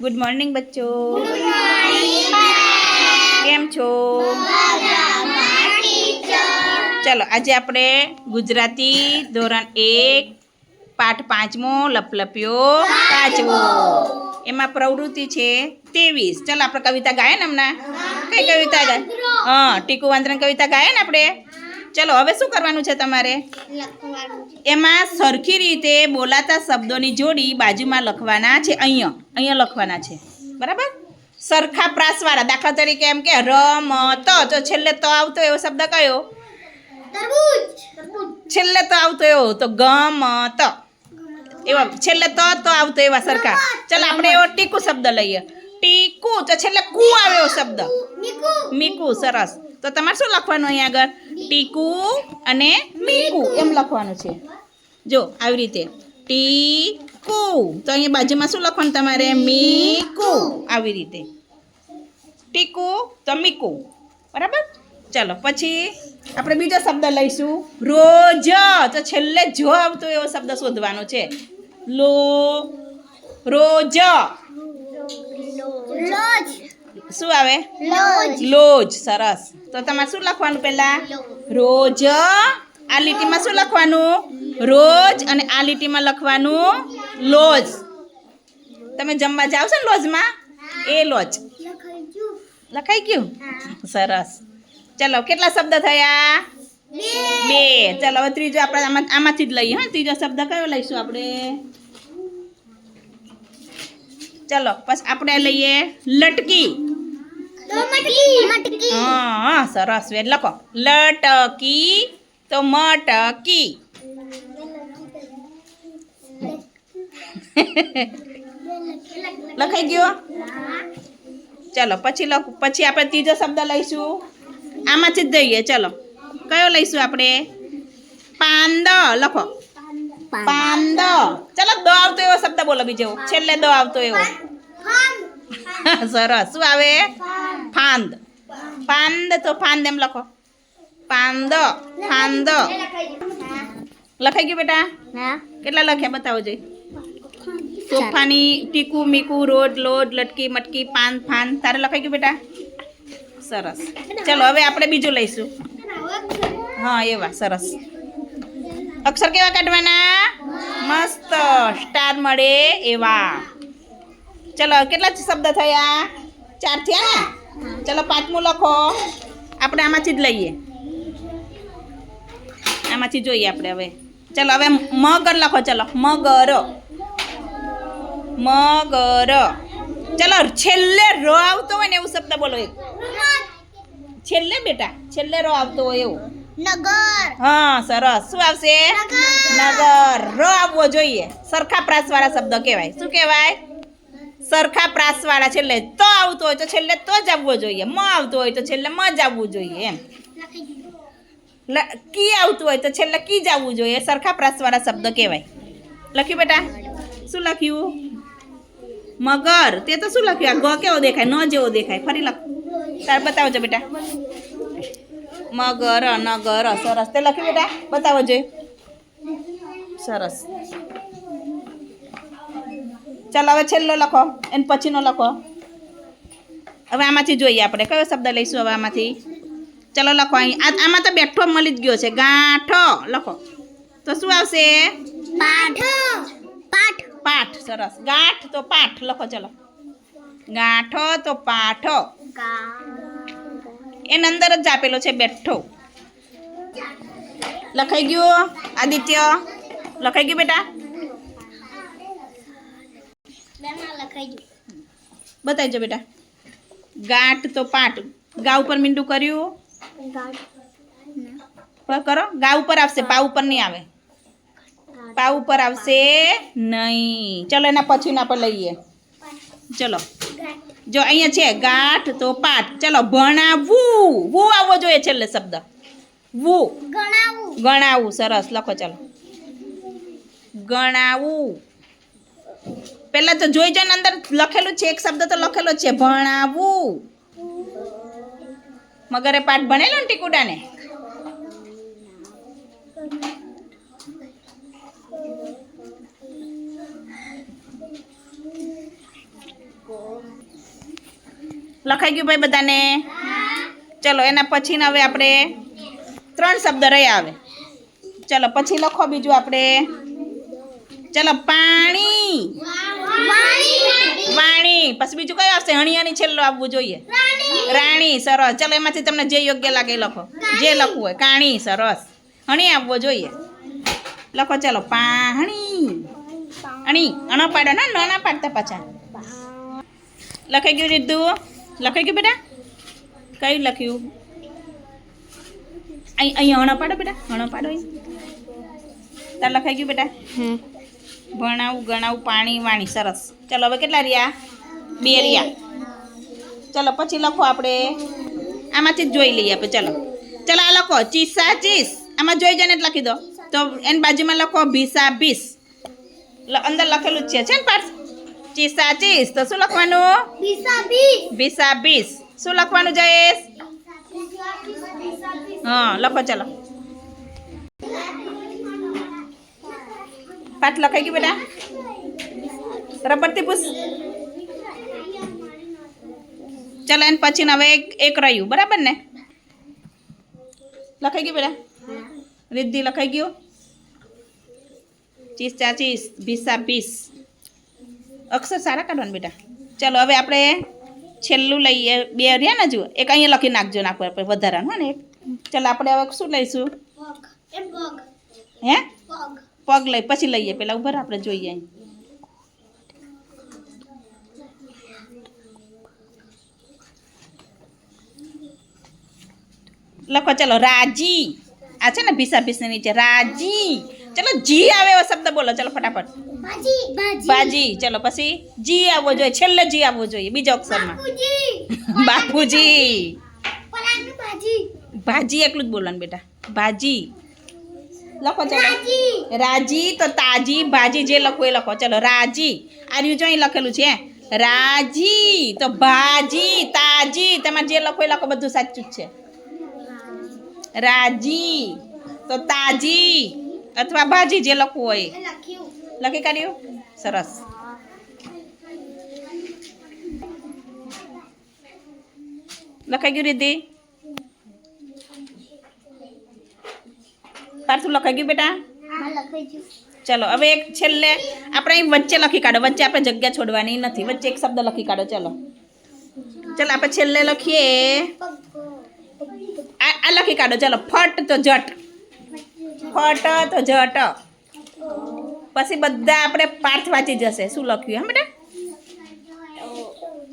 Good morning બચ્ચો કેમ છો? ચલો આજે આપણે ગુજરાતી ધોરણ એક પાઠ પાંચમો લપલપ્યો પાંચમો. એમાં પ્રવૃત્તિ છે ત્રેવીસ. ચલો આપણે કવિતા ગાય ને હમણાં? કઈ કવિતા ગાય? હા ટીકુ વાંદરણ કવિતા ગાય ને આપણે? ચલો હવે શું કરવાનું છે તમારે? એમાં સરખી રીતે બોલાતા શબ્દોની જોડી બાજુમાં લખવાના છે અહીંયા અહીંયા લખવાના છે. બરાબર? સરખા પ્રાસવાળા દાખલા તરીકે એમ કે રમ ત તો છેલ્લે તો આવતો એવો શબ્દ કયો? છેલ્લે તો આવતો એવો તો ગમ ત. એવા છેલ્લે તો તો આવતો એવા સરખા. ચાલ આપણે એવો ટીકુ શબ્દ લઈએ. ટીકુ તો છેલ્લે કુ આવે એવો શબ્દ મીકુ સરસ. તો તમારે શું લખવાનું અહીંયા આગળ? ટીકુ અને મીકુ. એમ લખવાનું છે. જો, આવી રીતે. ટીકુ. તો અહીંયા બાજુમાં શું લખવાનું તમારે? મીકુ. આવી રીતે. ટીકુ તો મીકુ. બરાબર? ચાલો, પછી આપણે બીજો શબ્દ લઈશું. રોજ. તો છેલ્લે જો આવતો એવો શબ્દ શોધવાનો છે. લો રોજ. શું આવે? લોજ. સરસ. તો તમારે શું લખવાનું પહેલા? રોજ. આ લીટીમાં શું લખવાનું? રોજ અને આ લીટીમાં લખવાનું લોજ. તમે જમવા જાઓ છો ને લોજમાં? એ લોજ. લખાઈ ગયું? સરસ. ચલો કેટલા શબ્દ થયા? બે. ચલો હવે ત્રીજો આપણે આમાં આમાંથી જ લઈએ હા. ત્રીજો શબ્દ કયો લઈશું આપણે? ચલો પછી આપણે લઈએ લટકી. હા હા સરસ. વેદ લખો. લટકી તો મટકી. લખાઈ ગયો? ચલો પછી લખ. પછી આપણે ત્રીજો શબ્દ લઈશું. આમાંથી જ જઈએ ચલો. કયો લઈશું આપણે? પાંદ લખો. પાંદ. ચલો દો આવતો એવો શબ્દ બોલો બીજો. છેલ્લે દો આવતો એવો. સરસ. શું આવે? ફાંદ પાંદ તો ફાંદ એમ લખો પાંદ ફાંદ લખાઈ ગયું બેટા કેટલા લખ્યા બતાવો જોઈ સોફાની ટીકુ મીકુ રોડ લોડ લટકી મટકી પાન ફાન તારે લખાઈ ગયું બેટા સરસ ચલો હવે આપણે બીજું લઈશું હા એવા સરસ અક્ષર કેવા કાઢવાના મસ્ત સ્ટાર મળે એવા ચલો કેટલા શબ્દ થયા ચાર થયા ચલો પાંચમું લખો. આપણે આમાંથી જ લઈએ. આમાંથી જોઈએ આપણે હવે. ચલો હવે મગર લખો ચલો. મગર. મગર. ચલો છેલ્લે રો આવતો હોય ને એવું શબ્દ બોલો એક. છેલ્લે બેટા છેલ્લે રો આવતો હોય એવું. નગર. હા સરસ. શું આવશે? નગર. ર આવવો જોઈએ. સરખા પ્રાસવાળા શબ્દ કહેવાય. શું કહેવાય? સરખા પ્રાસવાળા છેલ્લે તો આવતો હોય તો છેલ્લે તો જ આવવો જોઈએ. મ આવતો હોય તો છેલ્લે મ જ આવવું જોઈએ એમ. લ- કી આવતું હોય તો છેલ્લે કી જ આવવું જોઈએ. સરખા પ્રાસવાળા શબ્દ કહેવાય. લખ્યું બેટા? શું લખ્યું? મગર. તે તો શું લખ્યું? આ ગ કેવો દેખાય? ન જેવો દેખાય. ફરી લખ. તાર બતાવજો બેટા. મગર, નગર, સરસ. તે લખ્યું બેટા? બતાવો જોઈએ સરસ. ચાલો હવે છેલ્લો લખો એને પછીનો લખો. હવે આમાંથી જોઈએ આપણે. કયો શબ્દ લઈશું હવે આમાંથી? ચલો લખો અહીં. આ આમાં તો બેઠો મળી જ ગયો છે. ગાંઠો. લખો. તો શું આવશે? પાઠ. પાઠ. પાઠ. સરસ. ગાંઠ તો પાઠ. લખો ચલો. ગાંઠો તો પાઠો. એની અંદર જ આપેલો છે બેઠો. લખાઈ ગયું? આદિત્ય? લખાઈ ગયું બેટા? બતાવજો બેટા. ગાંઠ તો પાટ. ગા ઉપર મીંડું કર્યું? કરો. ગા ઉપર આવશે. પા ઉપર નહીં આવે. પા ઉપર આવશે નહીં. ચલો એના પછીના પર લઈએ. ચલો. જો અહીંયા છે ગાંઠ તો પાઠ ચલો ભણાવવું વુ આવવો જોઈએ છેલ્લે શબ્દ. વુ. ગણાવું. ગણાવું. સરસ. લખો ચલો. ગણાવું. પહેલા તો જોઈ જોઈને અંદર લખેલું છે, એક શબ્દ તો લખેલો છે, ભણાવું. મગરે પાઠ ભણેલો ને ટીકુડાને? લખાઈ ગયું ભાઈ બધાને? ચલો, એના પછી હવે આપણે ત્રણ શબ્દ રહ્યા આવે ચલો, પછી લખો બીજું આપણે. ચલો, પાણી. વાણી. પછી બીજું કયું આવશે? હણિયાની છેલ્લો આવવું જોઈએ. રાણી. સરસ. ચલો એમાંથી તમને જે યોગ્ય લાગે એ લખો. જે લખવું હોય. કાણી સરસ. હણી આવવો જોઈએ. લખો ચાલો. પાણી. અણી અણ પાડો ના નાના પાડતા પાછા. લખાઈ ગયું રીધું લખાઈ ગયું બેટા? કયું લખ્યું? અહીં અહીં અણ પાડો બેટા. અણ પાડો અહીં. તાર લખાઈ ગયું બેટા? ભણાવું ગણાવું પાણી વાણી સરસ. ચલો હવે કેટલા રહ્યા? બે રહ્યા. ચલો પછી લખો આપણે. આમાંથી જ જોઈ લઈએ આપણે ચલો. ચલો આ લખો. ચીસા ચીસ. આમાં જોઈ જઈને લખી દો. તો એની બાજુમાં લખો ભીસા ભીસ. અંદર લખેલું જ છે. છે ને પાર્સ ચીસા ચીસ. તો શું લખવાનું? ભીસા ભીસ. શું લખવાનું જયેશ? હા લખો ચલો. પાઠ લખાઈ ગયું બેટા રબરથી પૂછ ચાલો એને પછી હવે એક એક રહ્યું બરાબર ને લખાઈ ગયું બેટા રિદ્ધિ લખાઈ ગયું ચીસ ચાચીસ ભીસા ભીસ અક્ષર સારા કાઢવાનું બેટા ચાલો હવે આપણે છેલ્લું લઈએ બે રહ્યા ને જુઓ એક અહીંયા લખી નાખજો નાખો આપણે વધારાનું હો ને એક ચાલો આપણે હવે શું લઈશું હે પગ લઈ પછી લઈએ. પેલા ઉભર આપણે જોઈએ લખો ચલો રાજી. આ છે ને ભીસા ભીસની નીચે રાજી. ચલો જી આવે એવો શબ્દ બોલો ચલો ફટાફટ. બાજી ચલો પછી જી આવવો જોઈએ. છેલ્લે જી આવવો જોઈએ બીજા અક્ષરમાં બાપુજી. ભાજી એકલું જ બોલવાનું બેટા. ભાજી લખો ચલો. રાજી. તો તાજી ભાજી જે લખો એ લખો. ચલો રાજી. આ રહ્યું જો અહીં લખેલું છે રાજી તો ભાજી તાજી તમારે જે લખો એ લખો બધું સાચું જ છે. રાજી તો તાજી અથવા ભાજી જે લખવું હોય. લખી કાઢ્યું? સરસ. લખાઈ ગયું રીતિ પાર્થું લખાઈ ગયું બેટા? ચલો હવે એક છેલ્લે આપણે અહીં વચ્ચે લખી કાઢો. વચ્ચે આપણે જગ્યા છોડવાની નથી. વચ્ચે એક શબ્દ લખી કાઢો. ચલો. ચલો આપણે છેલ્લે લખીએ. આ આ લખી કાઢો. ચલો ફટ તો જટ. ફટ તો જટ. પછી બધા આપણે પાર્થ વાંચી જશે. શું લખ્યું હા બેટા?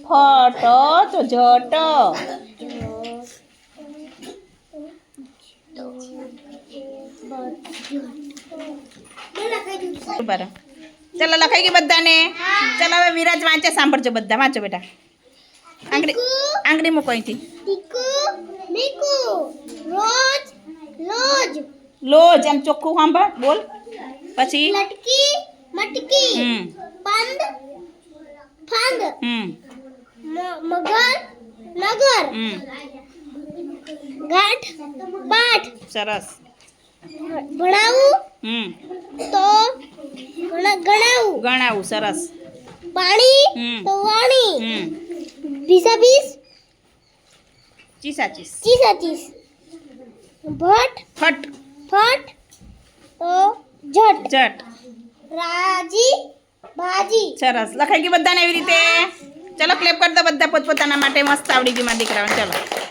ફટ તો જટ. બરાબર. ચલો લખાઈ ગઈ બધાને? ચલો હવે વિરાજ વાંચે સાંભળજો બધા. વાંચો બેટા. આંગળી આંગળી મૂકો અહીંથી. રોજ લોજ. લોજ એમ ચોખ્ખું સાંભળ બોલ. પછી? લટકી મટકી. હમ. પંદ ફંદ. હમ. મગર નગર. હમ. ગાંઠ પાઠ. સરસ. ભણાવું? હમ. તો ગણાવું. ગણાવું સરસ. પાણી? તો વાણી. હમ. ભીસા ભીસ ચીસા ચીસ ચીસા ચીસ ભટ? ફટ ફટ તો જટ. જટ. રાજી? ભાજી સરસ. લખાઈ ગયું બધાને એવી રીતે? ચલો ક્લેપ કરતા બધા પોતપોતાના માટે. મસ્ત આવડી ગયું મારા દીકરાઓને. ચલો.